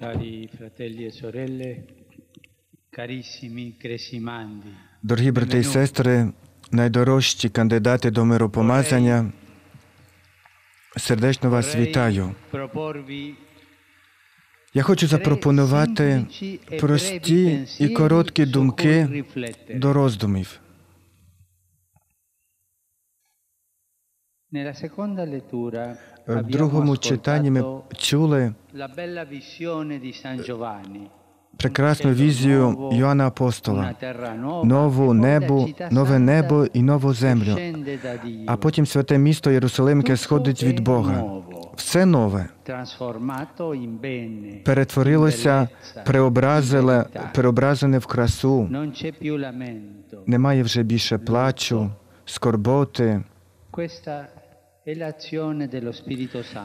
cari fratelli e sorelle, carissimi cresimandi. Дорогі брати і сестри, найдорожчі кандидати до миропомазання, сердечно вас вітаю. Я хочу запропонувати e прості і короткі думки до роздумів. В другому читанні ми чули Giovanni. прекрасну візію Йоанна Апостола, нову e небо, нове небо і нову землю, da Dio. а потім святе місто Єрусалим, яке сходить від Бога. Все нове перетворилося, verità. преображене в красу. Немає вже більше плачу, скорботи.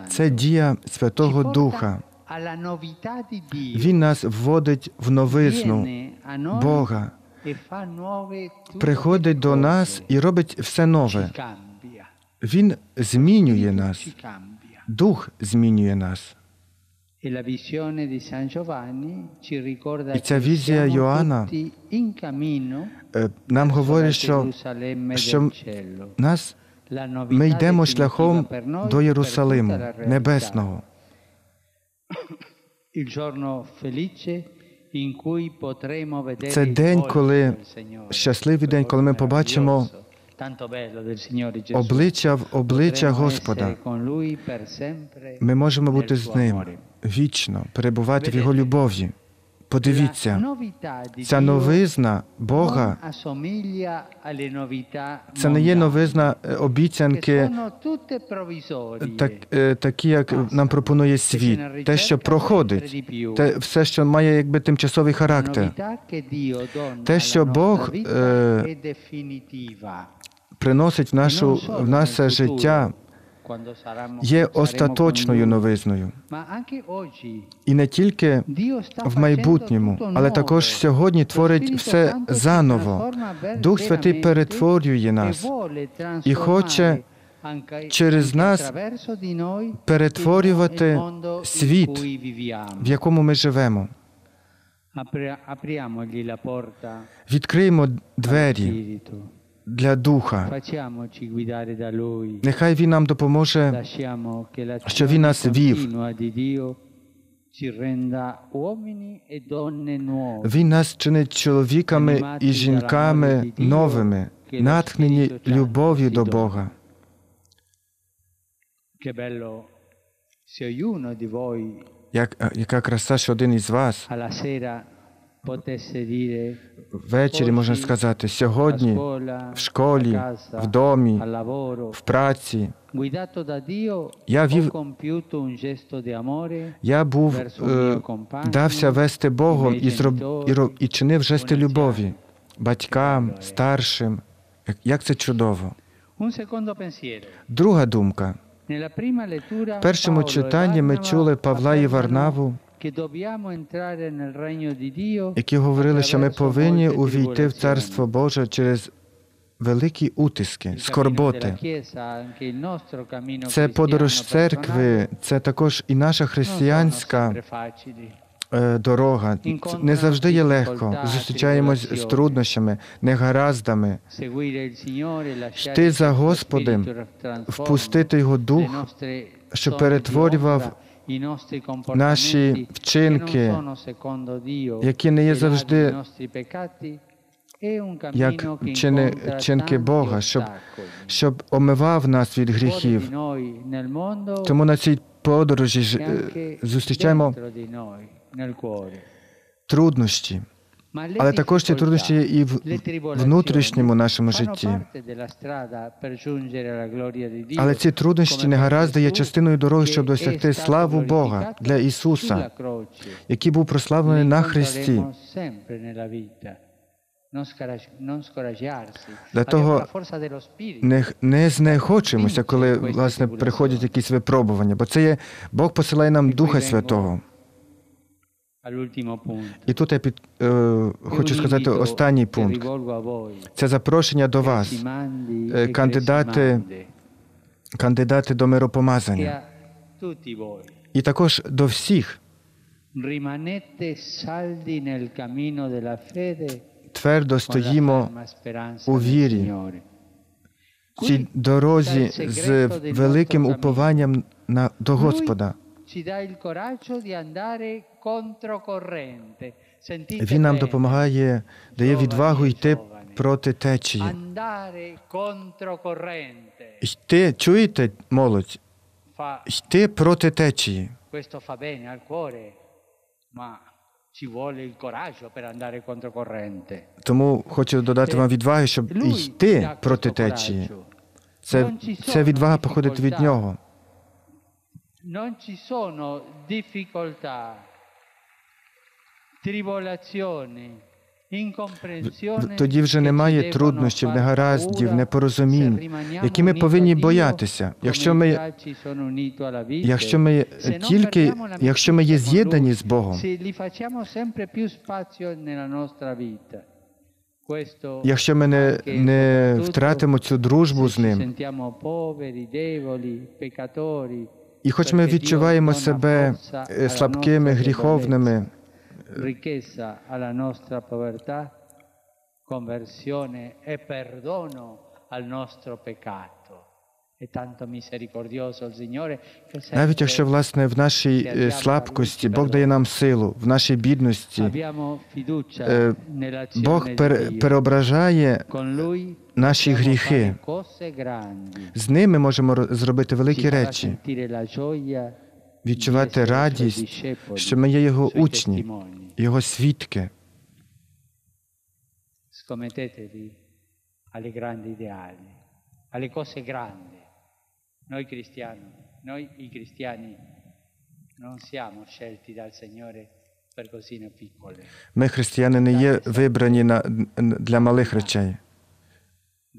Це дія Святого Духа. Він нас вводить в новизну Бога, e приходить до нас і робить все нове. Він змінює нас. Дух змінює нас. E І ця візія Йоанна Е, Нам говорить, що що нас ми йдемо шляхом до Єрусалиму. Небесного. Це день, коли щасливий день, коли ми побачимо обличчя в обличчя Господа. Ми можемо бути з ним вічно, перебувати в його любові. Подивіться, ця новизна Бога це не є новизна е, обіцянки, tutte так, е, такі, як нам пропонує світ, те, що проходить, те все, що має якби тимчасовий характер. Те, що Бог, е. Приносить в нашу в наше життя, є остаточною новизною. І не тільки в майбутньому, але також сьогодні творить все заново. Дух Святий перетворює e нас, і хоче через нас перетворювати світ, в якому ми живемо. Відкриємо двері. Для Духа. Нехай Він нам допоможе, що Він нас вів. e. Він нас чинить чоловіками і жінками новими, натхнені любов'ю до Бога. Як, е, яка краса, що один із вас ввечері можна сказати, сьогодні в школі, в домі, в праці. Я вів- Я був е, дався вести Богом і, зроб, і, роб, і чинив жести любові батькам, старшим. Як- це чудово. Друга думка. В першому e читанні ми чули Павла і Варнаву, які говорили, що ми повинні увійти в. Царство Боже через великі утиски, скорботи. Це подорож церкви, це також і наша християнська е, дорога. Не завжди є легко. Зустрічаємось з труднощами, негараздами. Йти за trasformi Впустити його дух, di перетворював наші вчинки, які не є e завжди як cammino che чини, incontra чинки tanti Бога, щоб, щоб омивав нас від гріхів. Тому на цій подорожі e е, зустрічаємо труднощі, але також ці труднощі є і в внутрішньому нашому житті. Але ці труднощі негаразди є частиною дороги, щоб досягти славу Бога для Ісуса, який був прославлений на Христі. Для того. Не, не знехочемося, коли власне приходять якісь випробування, бо це є Бог посилає нам Духа Святого. І тут я під, е, хочу сказати останній пункт. Це запрошення до вас, Е, e кандидати кандидати до миропомазання, і також до всіх. Твердо стоїмо у вірі. Цій дорозі з великим упованням на, до Господа. Ci dà il coraggio di andare controcorrente. Sentite Він нам допомагає, дає відвагу йти проти течії. Йти, чуєте, молодь? Йти проти течії. questo fa bene al cuore, ma ci vuole il coraggio per andare controcorrente. Тому хочу додати вам відваги, щоб йти проти течії. Це, це відвага походить від нього. Non ci sono difficoltà, tribolazioni. Тоді вже немає труднощів, негараздів, непорозумінь, які ми повинні боятися. Якщо ми, якщо ми тільки якщо ми є з'єднані з Богом, якщо ми не, не втратимо цю дружбу з ним, і хоч ми відчуваємо себе е, слабкими, гріховними, conversione e perdono al nostro peccato. Навіть якщо власне в нашій е, слабкості Бог дає нам силу, в нашій бідності, е, Бог переображає наші гріхи. З ним ми можемо зробити великі речі, відчувати радість, що ми є його учні, його свідки. Scommettetevi alle grandi ideali, alle cose grandi. Noi cristiani, noi i cristiani non siamo scelti dal Signore per cosine piccole, Ми, християни, не є вибрані на, для малих речей.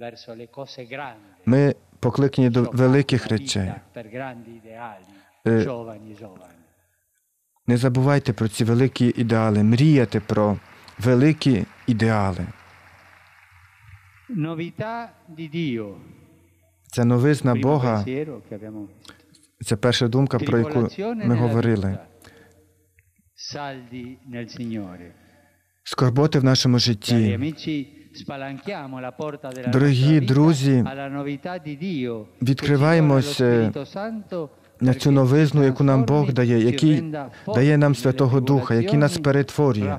verso le cose grandi. Ми покликані до великих речей. vita per grandi ideali, Eh, giovani, giovani. Не забувайте про ці великі ідеали, мріяти про великі ідеали. Di Dio. Це новизна Бога, це перша думка, про яку ми говорили. Скорботи в нашому житті. Дорогі друзі, е, Santo, на цю новизну, яку нам Бог дає, який дає нам Святого Духа, який нас перетворює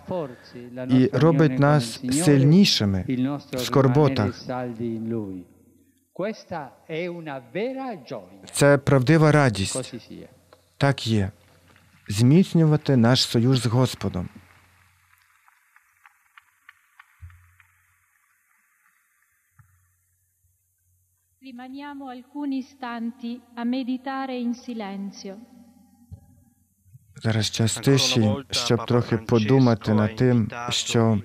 і робить нас сильнішими в скорботах. Це правдива радість. Так є. Зміцнювати наш союз з Господом. Rimaniamo alcuni istanti a meditare in silenzio. Зараз час тиші, щоб трохи подумати над тим, що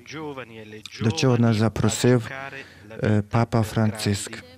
до чого нас запросив е, Папа Франциск.